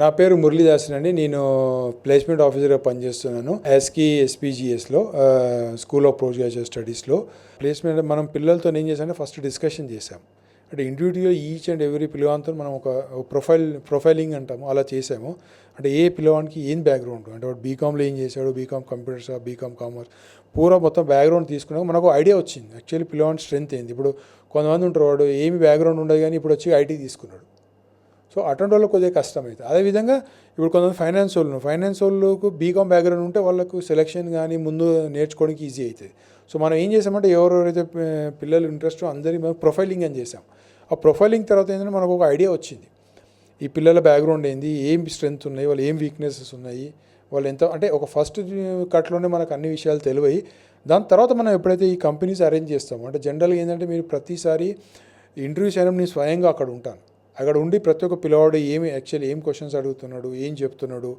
నా పేరు మురళీదాసన్ అండి. నేను ప్లేస్మెంట్ ఆఫీసర్గా పనిచేస్తున్నాను. ఎస్కి ఎస్పీజీఎస్లో స్కూల్ ఆఫ్ పోస్ట్ గ్రాడ్యుయేట్ స్టడీస్లో. ప్లేస్మెంట్ మనం పిల్లలతో ఏం చేసామంటే ఫస్ట్ డిస్కషన్ చేసాం అంటే ఇండివిజువల్ ఈచ్ అండ్ ఎవ్రీ పిల్లవానితో మనం ఒక ప్రొఫైల్ ప్రొఫైలింగ్ అంటాము. అలా చేసాము అంటే ఏ పిల్లవానికి ఏం బ్యాక్గ్రౌండ్? అంటే వాడు బీకామ్లో ఏం చేశాడు? B Com computers B Com commerce. పూర్వ మొత్తం బ్యాక్గ్రౌండ్ తీసుకున్నాక మనకు ఐడియా వచ్చింది. యాక్చువల్లీ పిల్లవాడి స్ట్రెంత్ ఏంది? ఇప్పుడు కొంతమంది ఉంటారు వాడు ఏమి బ్యాక్గ్రౌండ్ ఉండదు కానీ ఇప్పుడు వచ్చి ఐటీ తీసుకున్నాడు. సో అటువంటి వాళ్ళకి కొద్దిగా కష్టం అవుతుంది అదేవిధంగా ఇప్పుడు కొంతమంది ఫైనాన్స్ వాళ్ళు ఫైనాన్స్ వాళ్ళకు బీకామ్ బ్యాక్గ్రౌండ్ ఉంటే వాళ్ళకు సెలెక్షన్ కానీ ముందు నేర్చుకోవడానికి ఈజీ అవుతుంది. సో మనం ఏం చేసామంటే ఎవరెవరైతే పిల్లలు ఇంట్రెస్ట్ అందరి మనం ప్రొఫైలింగ్ అని చేసాం. ఆ ప్రొఫైలింగ్ తర్వాత ఏంటంటే మనకు ఒక ఐడియా వచ్చింది. ఈ పిల్లల బ్యాక్గ్రౌండ్ ఏంది? ఏం స్ట్రెంగ్త్ ఉన్నాయి? వాళ్ళు ఏం వీక్నెసెస్ ఉన్నాయి? వాళ్ళు ఎంత అంటే ఒక ఫస్ట్ కట్లోనే మనకు అన్ని విషయాలు తెలివై దాని తర్వాత మనం ఎప్పుడైతే ఈ కంపెనీస్ అరేంజ్ చేస్తామో అంటే జనరల్గా ఏంటంటే మీరు ప్రతిసారి ఇంటర్వ్యూస్ అయినా నేను స్వయంగా అక్కడ ఉంటాను. అక్కడ ఉండి ప్రతి ఒక్క పిల్లవాడు ఏమి యాక్చువల్లీ ఏం క్వశ్చన్స్ అడుగుతున్నాడు ఏం చెప్తున్నాడు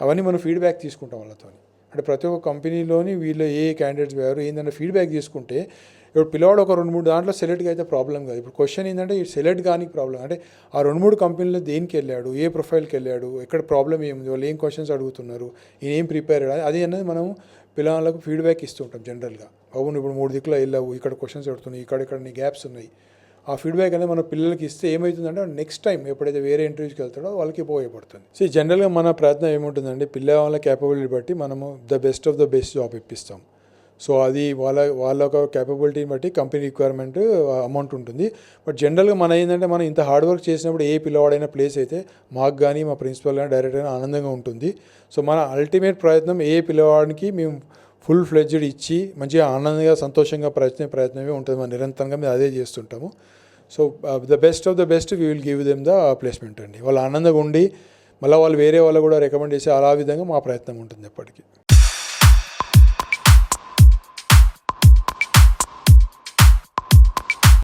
అవన్నీ మనం ఫీడ్బ్యాక్ తీసుకుంటాం వాళ్ళతో అంటే ప్రతి ఒక్క కంపెనీలోని వీళ్ళు ఏ క్యాండిడేట్స్ వేరు ఏంటంటే ఫీడ్బ్యాక్ తీసుకుంటే ఇప్పుడు పిల్లవాడు ఒక రెండు మూడు దాంట్లో సెలెక్ట్గా అయితే ప్రాబ్లం కాదు. ఇప్పుడు క్వశ్చన్ ఏంటంటే ఈ సెలెక్ట్ కానీ ప్రాబ్లం అంటే ఆ రెండు మూడు కంపెనీలో దేనికి వెళ్ళాడు ఏ ప్రొఫైల్కి వెళ్ళాడు ఎక్కడ ప్రాబ్లం ఏముంది వాళ్ళు ఏం క్వశ్చన్స్ అడుగుతున్నారు ఈయన ఏం ప్రిపేర్ అయ్యాడు అది అనేది మనం పిల్లలకు ఫీడ్బ్యాక్ ఇస్తుంటాం జనరల్గా అవును ఇప్పుడు మూడు దిక్కులో వెళ్ళావు ఇక్కడ క్వశ్చన్స్ అడుగుతున్నాయి ఇక్కడ ఇక్కడ నీ గ్యాప్స్ ఉన్నాయి. ఆ ఫీడ్బ్యాక్ అనేది మన పిల్లలకి ఇస్తే ఏమవుతుందంటే నెక్స్ట్ టైం ఎప్పుడైతే వేరే ఇంటర్వ్యూస్కి వెళ్తాడో వాళ్ళకి ఉపయోగపడుతుంది సో జనరల్గా మన ప్రయత్నం ఏముంటుందంటే పిల్ల వాళ్ళ క్యాపబిలిటీ బట్టి మనము the best of the best job ఇప్పిస్తాం. So అది వాళ్ళ వాళ్ళ ఒక క్యాపబిలిటీని బట్టి కంపెనీ రిక్వైర్మెంట్ అమౌంట్ ఉంటుంది. బట్ జనరల్గా మన ఏంటంటే మనం ఇంత హార్డ్ వర్క్ చేసినప్పుడు ఏ పిల్లవాడైనా ప్లేస్ అయితే మాకు కానీ మా ప్రిన్సిపల్ కానీ డైరెక్టర్ కానీ ఆనందంగా ఉంటుంది. సో మన అల్టిమేట్ ప్రయత్నం ఏ పిల్లవాడికి మేము ఫుల్ ఫ్లెడ్జ్డ్ ఇచ్చి మంచిగా ఆనందంగా సంతోషంగా ప్రయత్నం ప్రయత్నమే ఉంటుంది. మనం నిరంతరంగా మేము అదే చేస్తుంటాము. So the best of the best we will give them the placement అండి. వాళ్ళు ఆనందంగా ఉండి మళ్ళీ వాళ్ళు వేరే వాళ్ళు కూడా రికమెండ్ చేసి అలా విధంగా మా ప్రయత్నం ఉంటుంది ఎప్పటికీ.